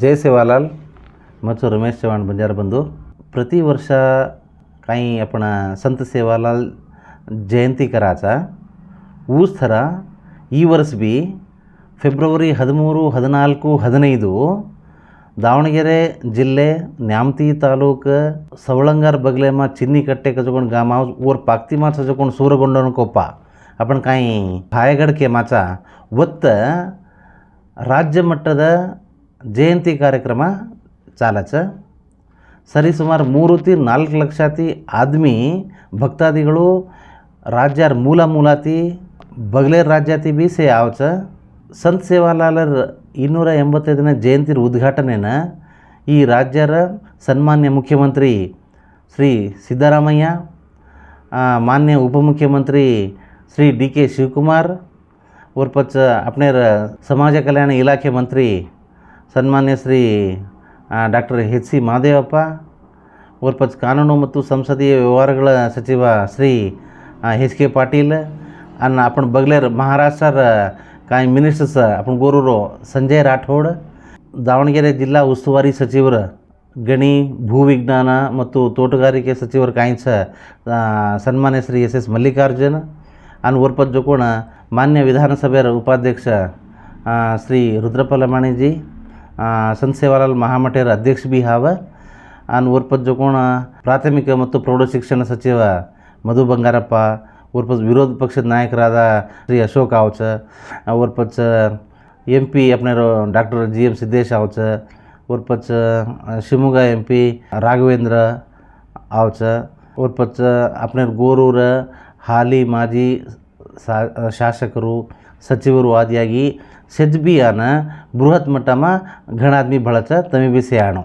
ಜಯ ಸೇವಾಲಾಲ್. ಮತ್ತು ರಮೇಶ್ ಚವಾಣ್ ಬಂಜಾರ ಬಂದು. ಪ್ರತಿ ವರ್ಷ ಕಾಯಿ ಅಪ್ಪಣ ಸಂತ ಸೇವಾಲಾಲ್ ಜಯಂತಿ ಕರಾಚ. ಊಸ್ ಥರ ಈ ವರ್ಷ ಬಿ ಫೆಬ್ರವರಿ ಹದಿಮೂರು, ಹದಿನಾಲ್ಕು, ಹದಿನೈದು ದಾವಣಗೆರೆ ಜಿಲ್ಲೆ ನ್ಯಾಮತಿ ತಾಲೂಕು ಸವಳಂಗಾರ್ ಬಗ್ಲೆಮ ಚಿನ್ನಿ ಕಟ್ಟೆ ಕಜಕೊಂಡು ಗಾಮ ಊರ್ ಪಾಕ್ತಿ ಮಾಚ ಹಚ್ಕೊಂಡು ಸೂರಗೊಂಡನ ಕೊಪ್ಪ ಅಪ್ಪಣ ಕಾಯಿ ಭಾಯಗಡ್ಕೆ ಮಾಚ. ಒತ್ತ ರಾಜ್ಯ ಮಟ್ಟದ ಜಯಂತಿ ಕಾರ್ಯಕ್ರಮ ಚಾಲಚ ಸರಿ ಸುಮಾರು ಮೂರುತಿ ನಾಲ್ಕು ಲಕ್ಷಾತಿ ಆದ್ಮಿ ಭಕ್ತಾದಿಗಳು, ರಾಜ್ಯರ ಮೂಲ ಮೂಲಾತಿ, ಬಗ್ಲೇರ್ ರಾಜ್ಯಾತಿ ಬಿ ಸೇ ಆವಚ. ಸಂತ ಸೇವಾಲಾಲರ್ ಇನ್ನೂರ ಎಂಬತ್ತೈದನೇ ಜಯಂತಿರ ಉದ್ಘಾಟನೆನ ಈ ರಾಜ್ಯರ ಸನ್ಮಾನ್ಯ ಮುಖ್ಯಮಂತ್ರಿ ಶ್ರೀ ಸಿದ್ದರಾಮಯ್ಯ ಮಾನ್ಯ ಉಪಮುಖ್ಯಮಂತ್ರಿ ಶ್ರೀ ಡಿ ಕೆ ಶಿವಕುಮಾರ್ ಅವ್ರ ಅಪ್ನೇರ ಸಮಾಜ ಕಲ್ಯಾಣ ಇಲಾಖೆ ಮಂತ್ರಿ ಸನ್ಮಾನ್ಯ Shri doctor H C Mahadevappa ಓರ್ಪಚ್ ಕಾನೂನು ಮತ್ತು ಸಂಸದೀಯ ವ್ಯವಹಾರಗಳ ಸಚಿವ ಶ್ರೀ ಎಚ್ ಕೆ ಪಾಟೀಲ್, ಅನ್ನ ಅಪ್ಪನ ಬಗ್ಲೇರ್ ಮಹಾರಾಷ್ಟ್ರ ಕಾಯಿ ಮಿನಿಸ್ಟರ್ಸ್ ಅಪ್ಪನ ಗೋರೂರು ಸಂಜಯ್ ರಾಠೋಡ್, ದಾವಣಗೆರೆ ಜಿಲ್ಲಾ ಉಸ್ತುವಾರಿ ಸಚಿವರ ಗಣಿ ಭೂವಿಜ್ಞಾನ ಮತ್ತು ತೋಟಗಾರಿಕೆ ಸಚಿವರ ಕಾಯಿಂಚ ಸನ್ಮಾನ್ಯ ಶ್ರೀ ಎಸ್ ಎಸ್ ಮಲ್ಲಿಕಾರ್ಜುನ್ ಅನ್ ಓರ್ಪತ್ ಜೋಕೋಣ ಮಾನ್ಯ ವಿಧಾನಸಭೆಯ ಉಪಾಧ್ಯಕ್ಷ ಶ್ರೀ ರುದ್ರಪ್ಪ ಲಮಾಣಿಜಿ ಸಂಸೇವಾಲಾಲ್ ಸೇವಾಲಾಲ್ ಮಹಾಮಠೇರ ಅಧ್ಯಕ್ಷ ಬಿ ಹಾವ ಅನ್ ಊರ್ಪದ ಜೋಕೋಣ ಪ್ರಾಥಮಿಕ ಮತ್ತು ಪ್ರೌಢ ಶಿಕ್ಷಣ ಸಚಿವ ಮಧು ಬಂಗಾರಪ್ಪ, ಊರ್ಪದ ವಿರೋಧ ಪಕ್ಷದ ನಾಯಕರಾದ ಶ್ರೀ ಅಶೋಕ್ ಅವಚ ಊರ್ಪಚ ಎಂ ಪಿ ಅಪ್ನರು ಡಾಕ್ಟರ್ ಜಿ ಎಂ ಸಿದ್ದೇಶ್ ಅವಚ ಊರ್ಪಚ ಶಿವಮೊಗ್ಗ ಎಂ ಪಿ ರಾಘವೇಂದ್ರ ಅವಚ ಊರ್ಪಚ ಅಪ್ನರು ಗೋರೂರ ಹಾಲಿ ಮಾಜಿ ಶಾಸಕರು, ಸಚಿವರು ಆದಿಯಾಗಿ ಸೆಜ್ಬಿಯಾನ બૃહત મટામાં ઘણા આદમી ભળે છે તમે બી સિયાણો